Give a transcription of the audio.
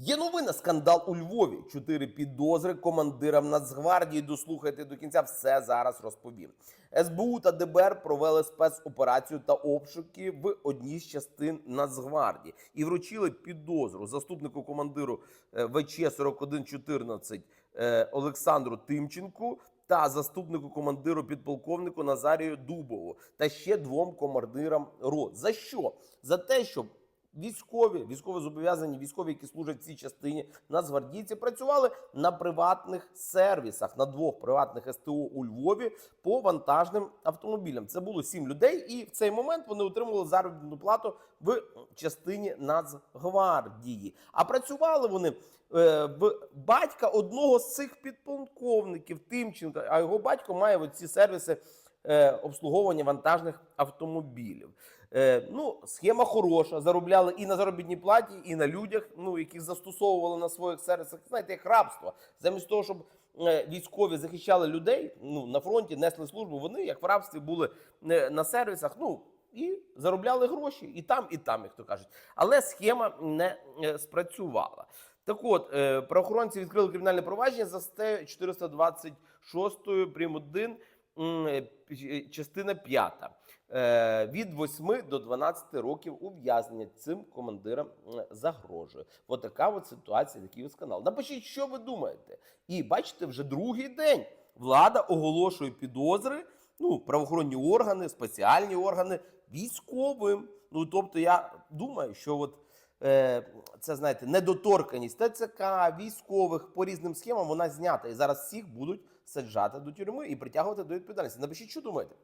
Є новина скандал у Львові. Чотири підозри командирам Нацгвардії. Дослухайте до кінця. Все зараз розповім. СБУ та ДБР провели спецоперацію та обшуки в одній з частин Нацгвардії і вручили підозру заступнику командиру е, ВЧ 4114 е, Олександру Тимченку та заступнику командиру підполковнику Назарію Дубову та ще двом командирам РО. За що? За те, що військові, військово зобов'язані військові, які служать в цій частині, нацгвардійці працювали на приватних сервісах, на двох приватних СТО у Львові по вантажним автомобілям. Це було сім людей, і в цей момент вони отримували заробітну плату в частині Нацгвардії. А працювали вони е, в батька одного з цих підполковників Тимченка. А його батько має оці сервіси е, обслуговування вантажних автомобілів. Е, ну, схема хороша. Заробляли і на заробітній платі, і на людях, ну яких застосовували на своїх сервісах. Знаєте, як рабство. Замість того, щоб е, військові захищали людей, ну на фронті несли службу. Вони як в рабстві були на сервісах. Ну і заробляли гроші і там, і там, як то кажуть. Але схема не спрацювала. Так от, правоохоронці відкрили кримінальне провадження за статтею 426 прим. 1, м, е, пі- частина 5. Е, від 8 до 12 років ув'язнення цим командирам загрожує. От така от ситуація, такий ось канал. Напишіть, що ви думаєте. І бачите, вже другий день влада оголошує підозри, ну, правоохоронні органи, спеціальні органи військовим. Ну, тобто, я думаю, що от е, це знаєте, недоторканість ТЦК, військових по різним схемам вона знята. І зараз всіх будуть саджати до тюрми і притягувати до відповідальності. Напишіть, що думаєте.